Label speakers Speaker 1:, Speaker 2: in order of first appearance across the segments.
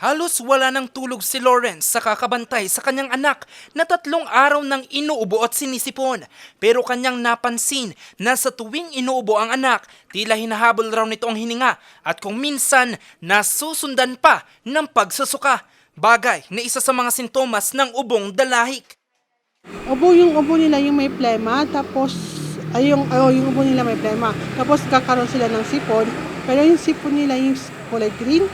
Speaker 1: Halos wala ng tulog si Lawrence sa kakabantay sa kanyang anak na tatlong araw nang inuubo at sinisipon. Pero kanyang napansin na sa tuwing inuubo ang anak, tila hinahabol raw nito ang hininga at kung minsan nasusundan pa ng pagsusuka. Bagay na isa sa mga sintomas ng ubong dalahik.
Speaker 2: Ubo yung ubo nila yung may plema, tapos ay yung, oh, yung ubo nila may plema. Tapos kakaroon sila ng sipon, pero yung sipon nila yung kulay green.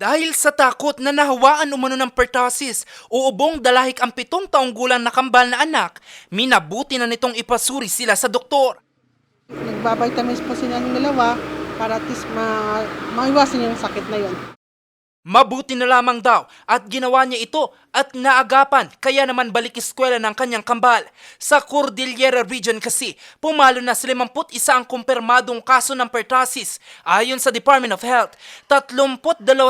Speaker 1: Dahil sa takot na nahawaan umano ng pertussis, uubong dalahik ang pitong taong gulang na kambal na anak, minabuti na nitong ipasuri sila sa doktor.
Speaker 2: Nagbabitamins po sila ng dalawa para at least ma maiwasan yung sakit na yon.
Speaker 1: Mabuti na lamang daw at ginawa niya ito at naagapan kaya naman balik eskwela ng kanyang kambal. Sa Cordillera Region kasi, pumalo na sa 51 ang kumpirmadong kaso ng pertussis. Ayon sa Department of Health, 32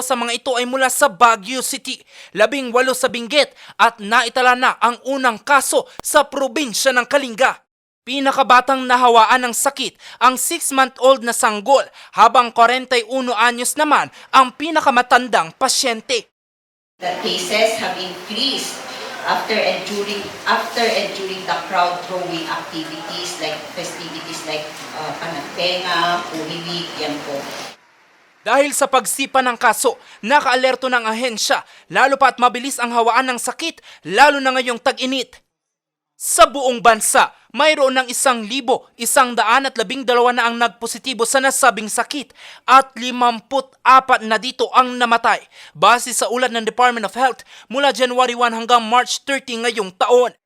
Speaker 1: sa mga ito ay mula sa Baguio City, 18 sa Benguet at naitala na ang unang kaso sa probinsya ng Kalinga. Pinakabatang nahawaan ng sakit ang 6-month-old na sanggol habang 41 anyos naman ang pinakamatandang pasyente.
Speaker 3: The cases have increased after and during after and during the crowd throwing activities like festivities like uh, panagtenga, Week, yan po.
Speaker 1: Dahil sa pagsipa ng kaso, nakaalerto ng ahensya, lalo pa at mabilis ang hawaan ng sakit, lalo na ngayong tag-init. Sa buong bansa, mayroon ng isang libo, isang daan at labing dalawa na ang nagpositibo sa nasabing sakit at limamput apat na dito ang namatay base sa ulat ng Department of Health mula January 1 hanggang March 30 ngayong taon.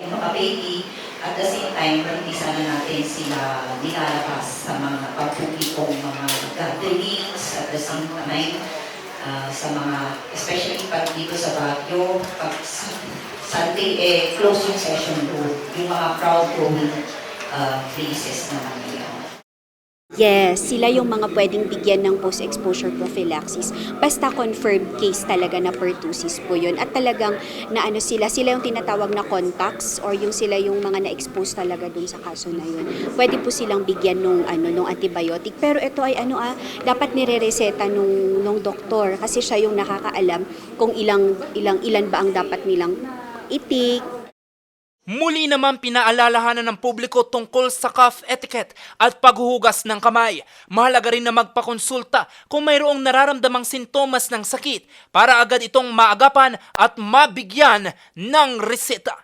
Speaker 3: Mga baby, at the same time, hindi sana natin sila nilalabas sa mga pagpupikong mga gatherings at the same time, uh, sa mga, especially pag dito sa Baguio, pag sa- Sunday, eh, close yung session doon, yung mga crowd throwing uh, places naman yun.
Speaker 4: Yes, sila yung mga pwedeng bigyan ng post-exposure prophylaxis. Basta confirmed case talaga na pertussis po yun. At talagang na ano sila, sila yung tinatawag na contacts or yung sila yung mga na-expose talaga dun sa kaso na yun. Pwede po silang bigyan nung, ano, nung antibiotic. Pero ito ay ano ah, dapat nire-reseta nung, nung doktor kasi siya yung nakakaalam kung ilang, ilang, ilan ba ang dapat nilang itik,
Speaker 1: Muli naman pinaalalahanan ng publiko tungkol sa cough etiquette at paghuhugas ng kamay. Mahalaga rin na magpakonsulta kung mayroong nararamdamang sintomas ng sakit para agad itong maagapan at mabigyan ng reseta.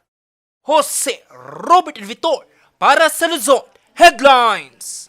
Speaker 1: Jose Robert Vitor para sa Luzon Headlines.